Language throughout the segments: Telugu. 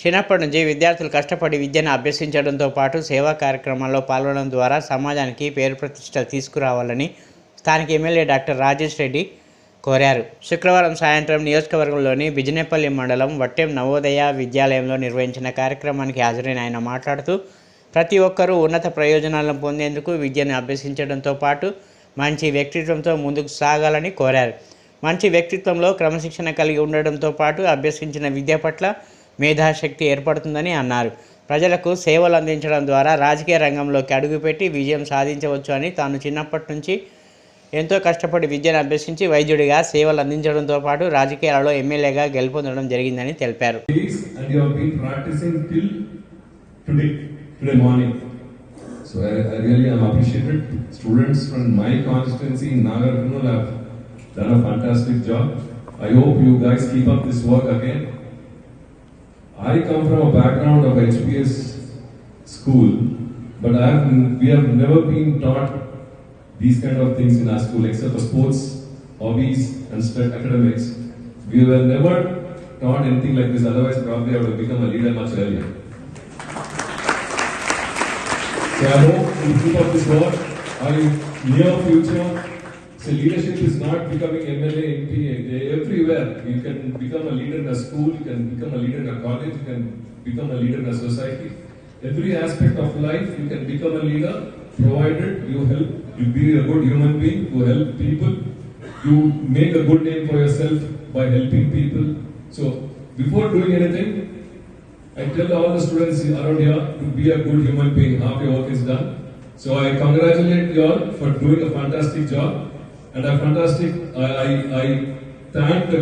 చిన్నప్పటి నుంచి విద్యార్థులు కష్టపడి విద్యను అభ్యసించడంతో పాటు సేవా కార్యక్రమాల్లో పాల్గొనడం ద్వారా సమాజానికి పేరు ప్రతిష్ట తీసుకురావాలని స్థానిక ఎమ్మెల్యే డాక్టర్ రాజేష్ రెడ్డి కోరారు. శుక్రవారం సాయంత్రం నియోజకవర్గంలోని బిజినేపల్లి మండలం వట్టెం నవోదయ విద్యాలయంలో నిర్వహించిన కార్యక్రమానికి హాజరైన ఆయన మాట్లాడుతూ ప్రతి ఒక్కరూ ఉన్నత ప్రయోజనాలను పొందేందుకు విద్యను అభ్యసించడంతో పాటు మంచి వ్యక్తిత్వంతో ముందుకు సాగాలని కోరారు. మంచి వ్యక్తిత్వంలో క్రమశిక్షణ కలిగి ఉండడంతో పాటు అభ్యసించిన విద్య పట్ల మేధాశక్తి ఏర్పడుతుందని అన్నారు. ప్రజలకు సేవలు అందించడం ద్వారా రాజకీయ రంగంలోకి అడుగుపెట్టి విజయం సాధించవచ్చు అని తాను చిన్నప్పటి నుంచి ఎంతో కష్టపడి విద్యను అభ్యసించి వైద్యుడిగా సేవలు అందించడంతో పాటు రాజకీయాలలో ఎమ్మెల్యేగా గెలుపొందడం జరిగిందని తెలిపారు. I come from a background of HPS school, but I have, we have never been taught these kind of things in our school except for sports, hobbies, and academics. We were never taught anything like this, otherwise, probably I would have become a leader much earlier. So I hope you keep up this work. Near future. So leadership is not becoming MLA, MP, everywhere. You can become a leader in a school, you can become a leader in a college, you can become a leader in a society. Every aspect of life, you can become a leader, provided you help, you be a good human being, you help people, you make a good name for yourself by helping people. So before doing anything, I tell all the students around here to be a good human being. Half your work is done. So I congratulate you all for doing a fantastic job. And a fantastic, I, I, I thank the,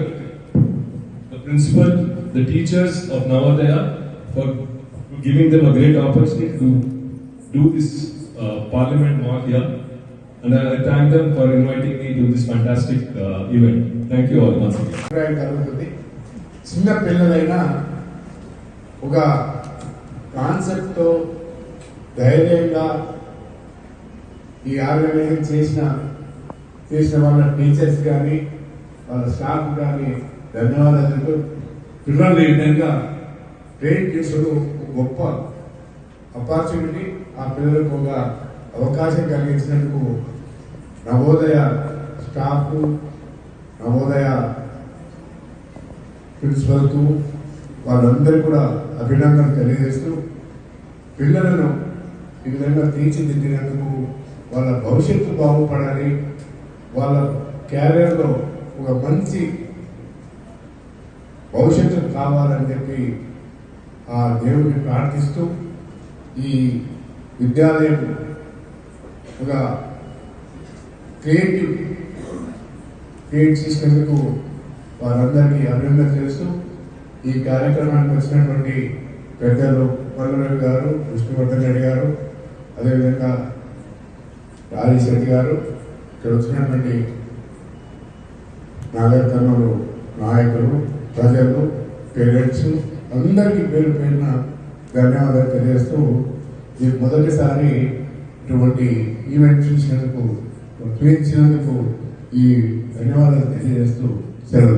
the principal, the teachers of Navadaya for giving them a great opportunity to do this uh, parliament walk here. And I, I thank them for inviting me to this fantastic uh, event. Thank you all once again. చిన్న పిల్లలైనా ఒక కాన్సెప్ట్తో ధైర్యంగా ఈ ఆర్గనైజేషన్ చేసిన చేసిన వాళ్ళ టీచర్స్ కానీ వాళ్ళ స్టాఫ్ కానీ ధన్యవాదాలు. పిల్లల్ని ఈ విధంగా ట్రైన్ చేసుడు గొప్ప ఆపర్చునిటీ ఆ పిల్లలకు ఒక అవకాశం కలిగించినందుకు నవోదయ స్టాఫ్ నవోదయ ప్రిన్సిపల్కు వాళ్ళందరూ కూడా అభినందనలు తెలియజేస్తూ పిల్లలను ఈ విధంగా తీర్చిదిద్దినందుకు వాళ్ళ భవిష్యత్తు బాగుపడాలి. వాళ్ళ క్యారియర్లో ఒక మంచి భవిష్యత్తు కావాలని చెప్పి ఆ దేవుడిని ప్రార్థిస్తూ ఈ విద్యాలయం ఒక క్రియేటివ్ క్రియేట్ చేసినందుకు వారందరికీ అభినందన చేస్తూ ఈ కార్యక్రమానికి వచ్చినటువంటి పెద్దలు పల్లెరవి గారు విష్ణువర్ధన్ రెడ్డి గారు అదేవిధంగా రాజేష్ రెడ్డి గారు ఇక్కడ వచ్చినటువంటి నాయకులు ప్రజలు పేరెంట్స్ అందరికీ పేరు పేరున ధన్యవాదాలు తెలియజేస్తూ ఇది మొదటిసారి ఇటువంటి ఈవెంట్ చూసినందుకు చూపించినందుకు ఈ ధన్యవాదాలు తెలియజేస్తూ సెలవు